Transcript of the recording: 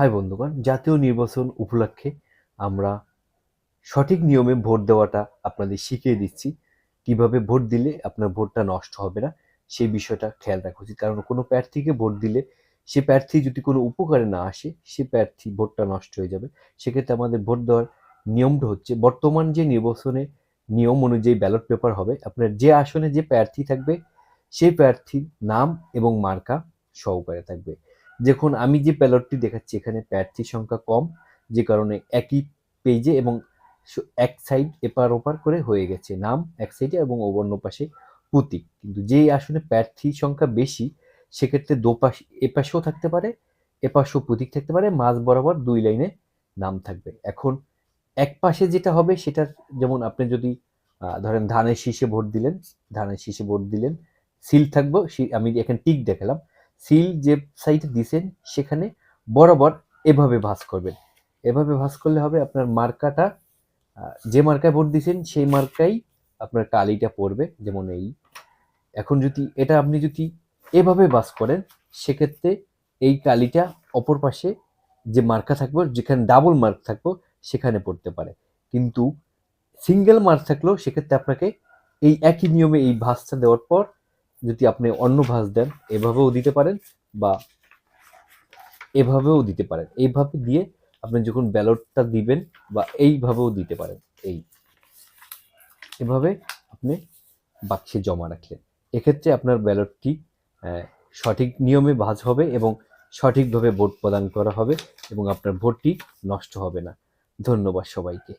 High বন্ধুগণ, জাতীয় নির্বাচন উপলক্ষে আমরা সঠিক নিয়মে ভোট দেওয়াটা আপনাদের শিখিয়ে দিচ্ছি। কীভাবে ভোট দিলে আপনার ভোটটা নষ্ট হবে না, সেই বিষয়টা খেয়াল রাখা উচিত। কারণ কোনো প্রার্থীকে ভোট দিলে সে প্রার্থী যদি কোনো উপকারে না আসে, সে প্রার্থী ভোটটা নষ্ট হয়ে যাবে। সেক্ষেত্রে আমাদের ভোট দেওয়ার নিয়মটা হচ্ছে, বর্তমান যে নির্বাচনে নিয়ম অনুযায়ী ব্যালট পেপার হবে, আপনার যে আসনে যে প্রার্থী থাকবে, সেই প্রার্থীর নাম এবং মার্কা সহকারে থাকবে। দেখুন, আমি যে ব্যালটটি দেখাচ্ছি, এখানে প্রার্থী সংখ্যা কম, যে কারণে একই পেজে এবং এক সাইড এপার ওপার করে হয়ে গেছে নাম, এক সাইডে এবং অন্য পাশে প্রতীক কিন্তু যেই আসনে প্রার্থী সংখ্যা বেশি, সেক্ষেত্রে দোপাশ, এপাশেও থাকতে পারে, এপাশেও প্রতীক থাকতে পারে, মাঝ বরাবর দুই লাইনে নাম থাকবে। এখন এক পাশে যেটা হবে সেটা যেমন আপনি যদি ধরেন ধানের শীষে ভোট দিলেন, ধানের শীষে ভোট দিলেন, সিল থাকব আমি এখানে টিক দেখালাম সিল যে সাইডে দিছেন, সেখানে বরাবর এভাবে ভাঁজ করবেন। এভাবে ভাঁজ করলে হবে আপনার মার্কাটা যে মার্কায় ভোট দিছেন, সেই মার্কাই আপনার কালিটা পড়বে, যেমন এই। এখন যদি, এটা আপনি যদি এভাবে ভাঁজ করেন, সেক্ষেত্রে এই কালিটা অপর পাশে যে মার্কা থাকবে, যেখানে ডাবল মার্ক থাকব, সেখানে পড়তে পারে। কিন্তু সিঙ্গেল মার্ক থাকলেও সেক্ষেত্রে আপনাকে এই একই নিয়মে এই ভাঁজটা দেওয়ার পর যদি আপনি অন্য ভাঁজ দেন, এভাবেও দিতে পারেন বা এভাবেও দিতে পারেন। এইভাবে দিয়ে আপনি যখন ব্যালটটা দিবেন বা এইভাবেও দিতে পারেন, এই। এভাবে আপনি বাক্সে জমা রাখলেন এক্ষেত্রে আপনার ব্যালটটি সঠিক নিয়মে ভাঁজ হবে এবং সঠিকভাবে ভোট প্রদান করা হবে এবং আপনার ভোটটি নষ্ট হবে না। ধন্যবাদ সবাইকে।